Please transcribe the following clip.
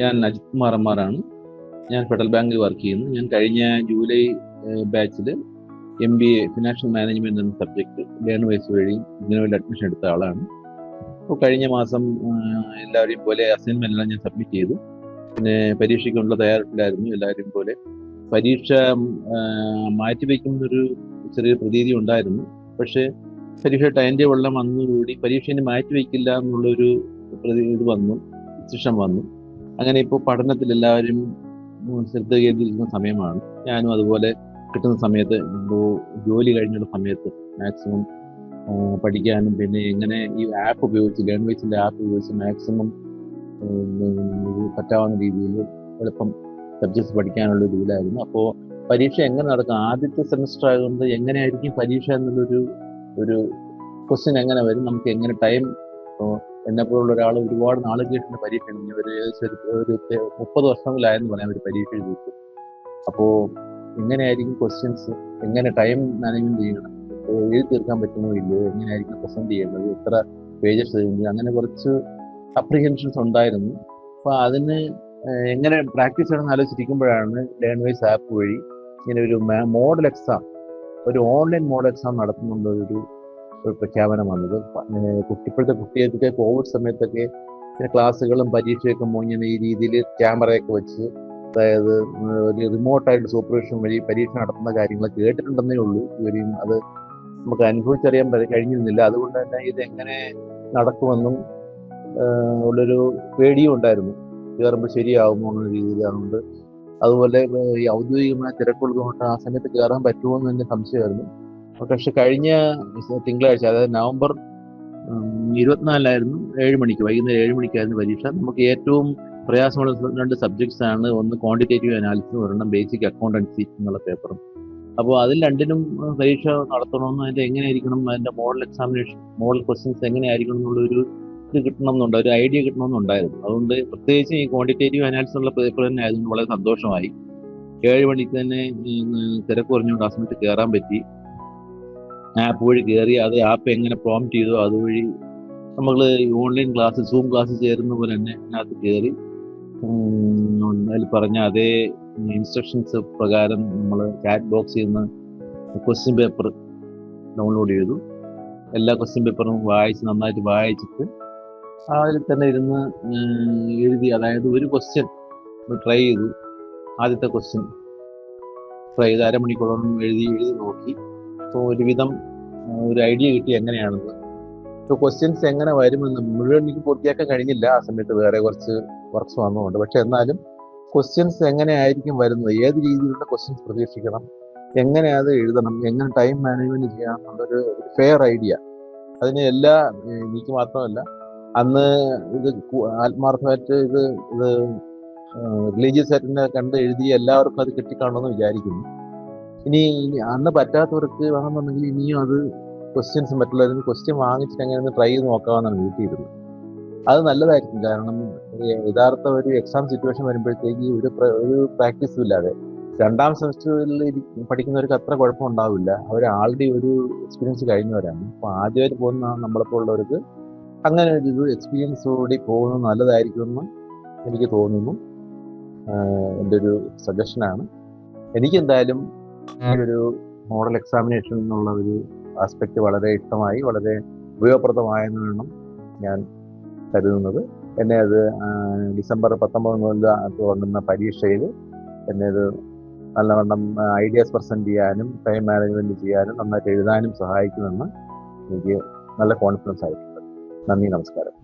ഞാൻ അജിത് കുമാർ ഞാൻ ഫെഡറൽ ബാങ്കിൽ വർക്ക് ചെയ്യുന്നു. ഞാൻ കഴിഞ്ഞ ജൂലൈ ബാച്ചിൽ M B A financial management എന്ന സബ്ജക്ട് ലേൺ വൈസ് വഴി ഇതിനുവേണ്ടി അഡ്മിഷൻ എടുത്ത ആളാണ്. അപ്പോൾ കഴിഞ്ഞ മാസം എല്ലാവരെയും പോലെ അസൈൻമെന്റ് എല്ലാം ഞാൻ സബ്മിറ്റ് ചെയ്തു. പിന്നെ പരീക്ഷയ്ക്കുള്ള തയ്യാറെടുപ്പിലായിരുന്നു. എല്ലാവരെയും പോലെ പരീക്ഷ മാറ്റിവെക്കുന്നൊരു ചെറിയ പ്രതീതി ഉണ്ടായിരുന്നു. പക്ഷേ പരീക്ഷ ടൈം ടേബിളെല്ലാം വന്നുകൂടി പരീക്ഷ ഇനി മാറ്റിവെക്കില്ല എന്നുള്ളൊരു പ്രതി ഇത് വന്നു ശിക്ഷം വന്നു. അങ്ങനെ ഇപ്പോൾ പഠനത്തിൽ എല്ലാവരും ശ്രദ്ധ കേന്ദ്രീകരിക്കുന്ന സമയമാണ്. ഞാനും അതുപോലെ കിട്ടുന്ന സമയത്ത് ഇപ്പോൾ ജോലി കഴിഞ്ഞുള്ള സമയത്ത് മാക്സിമം പഠിക്കാനും പിന്നെ എങ്ങനെ ഈ ആപ്പ് ഉപയോഗിച്ച് ലേൺ ആപ്പ് ഉപയോഗിച്ച് മാക്സിമം പറ്റാവുന്ന രീതിയിൽ എളുപ്പം സബ്ജക്ട്സ് പഠിക്കാനുള്ള ഒരു ഇതിലായിരുന്നു. അപ്പോൾ പരീക്ഷ എങ്ങനെ നടക്കും? ആദ്യത്തെ സെമിസ്റ്റർ ആയതുകൊണ്ട് എങ്ങനെയായിരിക്കും പരീക്ഷ എന്നുള്ളൊരു ഒരു ക്വസ്റ്റ്യൻ എങ്ങനെ വരും? നമുക്ക് എങ്ങനെ ടൈം എന്നെ പോലുള്ള ഒരാൾ ഒരുപാട് നാൾ കേട്ടിട്ട് പരീക്ഷ എഴുതി. ഒരു ഒരു- മുപ്പത് വർഷങ്ങളിലായെന്ന് പറയാം ഒരു പരീക്ഷ എഴുതിയിട്ട്. അപ്പോൾ എങ്ങനെയായിരിക്കും ക്വസ്റ്റ്യൻസ് എങ്ങനെ ടൈം മാനേജ്മെന്റ് ചെയ്യണം? എഴുതി തീർക്കാൻ പറ്റുമോ ഇല്ലയോ? എങ്ങനെയായിരിക്കും പ്രസന്റ് ചെയ്യേണ്ടത്? എത്ര പേജസ് ചെയ്യുന്നത് അങ്ങനെ കുറച്ച് അപ്രിഹെൻഷൻസ് ഉണ്ടായിരുന്നു. അപ്പോൾ അതിന് എങ്ങനെ പ്രാക്ടീസ് ചെയ്യണമെന്ന് ആലോചിച്ചിരിക്കുമ്പോഴാണ് ലേൺ വൈസ് ആപ്പ് വഴി ഇങ്ങനെ ഒരു മോഡൽ എക്സാം ഒരു ഓൺലൈൻ മോഡൽ എക്സാം നടത്തുന്നുണ്ട് ഒരു ഒരു പ്രഖ്യാപനം വന്നത്. കുട്ടിപ്പോഴത്തെ കുട്ടികൾക്ക് കോവിഡ് സമയത്തൊക്കെ പിന്നെ ക്ലാസ്സുകളും പരീക്ഷയൊക്കെ മുഴുവൻ ഈ രീതിയിൽ ക്യാമറയൊക്കെ വെച്ച് അതായത് ഒരു റിമോട്ടായിട്ട് സൂപ്പർവിഷൻ വഴി പരീക്ഷ നടത്തുന്ന കാര്യങ്ങൾ കേട്ടിട്ടുണ്ടെന്നേ ഉള്ളൂ. ഇവരെയും അത് നമുക്ക് അനുഭവിച്ചറിയാൻ കഴിഞ്ഞിരുന്നില്ല. അതുകൊണ്ട് തന്നെ ഇത് എങ്ങനെ നടക്കുമെന്നും ഉള്ളൊരു പേടിയും ഉണ്ടായിരുന്നു. കയറുമ്പോൾ ശരിയാവുമോ എന്ന രീതിയിലാണുണ്ട് അതുപോലെ ഈ ഔദ്യോഗികമായ തിരക്കുള്ളത് കൊണ്ട് ആ സമയത്ത് കയറാൻ പറ്റുമോ എന്ന് തന്നെ സംശയമായിരുന്നു. പക്ഷെ കഴിഞ്ഞ തിങ്കളാഴ്ച അതായത് നവംബർ ഇരുപത്തിനാലായിരുന്നു ഏഴ് മണിക്ക് വൈകുന്നേരം ഏഴ് മണിക്കായിരുന്നു പരീക്ഷ. നമുക്ക് ഏറ്റവും പ്രയാസമുള്ള രണ്ട് സബ്ജക്ട്സ് ആണ്. ഒന്ന് ക്വാണ്ടിറ്റേറ്റീവ് അനാലിസിസ് ഒരെണ്ണം ബേസിക് അക്കൗണ്ടൻസി എന്നുള്ള പേപ്പറും അപ്പോൾ അതിൽ രണ്ടിനും പരീക്ഷ നടത്തണമെന്ന് അതിന്റെ എങ്ങനെയായിരിക്കണം അതിന്റെ മോഡൽ എക്സാമിനേഷൻ മോഡൽ ക്വസ്റ്റ്യൻസ് എങ്ങനെയായിരിക്കണം എന്നുള്ളൊരു ഇത് കിട്ടണമെന്നുണ്ട് ഒരു ഐഡിയ കിട്ടണമെന്നുണ്ടായിരുന്നു. അതുകൊണ്ട് പ്രത്യേകിച്ച് ഈ ക്വാണ്ടിറ്റേറ്റീവ് അനാലിസിസ് ഉള്ള പേപ്പർ തന്നെ ആയതുകൊണ്ട് വളരെ സന്തോഷമായി. ഏഴ് മണിക്ക് തന്നെ തിരക്ക് കുറഞ്ഞുകൊണ്ട് ആ സമയത്ത് കയറാൻ പറ്റി. ആപ്പ് വഴി കയറി അത് ആപ്പ് എങ്ങനെ പ്രോംപ്റ്റ് ചെയ്തോ അതുവഴി നമ്മൾ ഓൺലൈൻ ക്ലാസ് സൂം ക്ലാസ് ചേരുന്ന പോലെ തന്നെ അതിനകത്ത് കയറി അതിൽ പറഞ്ഞ അതേ ഇൻസ്ട്രക്ഷൻസ് പ്രകാരം നമ്മൾ ചാറ്റ് ബോക്സിൽ നിന്ന് ക്വസ്റ്റ്യൻ പേപ്പർ ഡൗൺലോഡ് ചെയ്തു. എല്ലാ ക്വസ്റ്റ്യൻ പേപ്പറും വായിച്ച് നന്നായിട്ട് വായിച്ചിട്ട് അതിൽ തന്നെ ഇരുന്ന് എഴുതി അതായത് ഒരു ക്വസ്റ്റ്യൻ ട്രൈ ചെയ്തു. ആദ്യത്തെ ക്വസ്റ്റ്യൻ ട്രൈ ചെയ്ത് അരമണിക്കൂറോളം എഴുതി എഴുതി നോക്കി. അപ്പോൾ ഒരുവിധം ഒരു ഐഡിയ കിട്ടി എങ്ങനെയാണെന്ന്. സോ ക്വസ്റ്റ്യൻസ് എങ്ങനെ വരുമെന്ന് മുഴുവൻ എനിക്ക് പൂർത്തിയാക്കാൻ കഴിഞ്ഞില്ല. ആ സമയത്ത് വേറെ കുറച്ച് വർക്ക്സ് വന്നതുകൊണ്ട്. പക്ഷെ എന്നാലും ക്വസ്റ്റ്യൻസ് എങ്ങനെയായിരിക്കും വരുന്നത്? ഏത് രീതിയിലുള്ള ക്വസ്റ്റ്യൻസ് പ്രതീക്ഷിക്കണം? എങ്ങനെ അത് എഴുതണം? എങ്ങനെ ടൈം മാനേജ്മെന്റ് ചെയ്യണം എന്നുള്ളൊരു ഫെയർ ഐഡിയ അതിന് എല്ലാ എനിക്ക് മാത്രമല്ല അന്ന് ഇത് ആത്മാർത്ഥമായിട്ട് ഇത് ഇത് റിലീജിയസ് ആയിട്ട് കണ്ട് എഴുതിയ എല്ലാവർക്കും അത് കിട്ടിക്കാണുമെന്ന് വിചാരിക്കുന്നു. ഇനി അന്ന് പറ്റാത്തവർക്ക് വേണമെന്നുണ്ടെങ്കിൽ ഇനിയും അത് ക്വസ്റ്റ്യൻസ് മറ്റുള്ളവരും ക്വസ്റ്റ്യൻ വാങ്ങിച്ചിട്ട് എങ്ങനെ ട്രൈ ചെയ്ത് നോക്കാമെന്നാണ് വീട്ടിൽ ഇരുന്നത്. അത് നല്ലതായിരിക്കും. കാരണം യഥാർത്ഥ ഒരു എക്സാം സിറ്റുവേഷൻ വരുമ്പോഴത്തേക്ക് ഒരു ഒരു പ്രാക്ടീസും ഇല്ലാതെ രണ്ടാം സെമസ്റ്ററിൽ പഠിക്കുന്നവർക്ക് അത്ര കുഴപ്പമുണ്ടാവില്ല അവർ ആൾറെഡി ഒരു എക്സ്പീരിയൻസ് കഴിഞ്ഞവരാണ്. അപ്പോൾ ആദ്യമായിട്ട് പോകുന്ന നമ്മളെപ്പോലുള്ളവർക്ക് അങ്ങനെ ഒരു ഇത് എക്സ്പീരിയൻസ് കൂടി പോകുന്നത് നല്ലതായിരിക്കുമെന്ന് എനിക്ക് തോന്നുന്നു. എന്റെ ഒരു സജഷനാണ് എനിക്ക് എന്തായാലും ഈ ഒരു മോഡൽ എക്സാമിനേഷൻ എന്നുള്ള ഒരു ആസ്പെക്ട് വളരെ ഇഷ്ടമായി വളരെ ഉപയോഗപ്രദമായെന്ന് വേണം ഞാൻ കരുതുന്നത്. എന്നെ അത് ഡിസംബർ പത്തൊമ്പത് മുതൽ തുടങ്ങുന്ന പരീക്ഷയിൽ എന്നെ അത് നല്ലവണ്ണം ഐഡിയാസ് പ്രസന്റ് ചെയ്യാനും ടൈം മാനേജ്മെന്റ് ചെയ്യാനും നന്നായിട്ട് എഴുതാനും സഹായിക്കുമെന്ന് എനിക്ക് നല്ല കോൺഫിഡൻസ് ആയിട്ടുണ്ട്. നന്ദി നമസ്കാരം.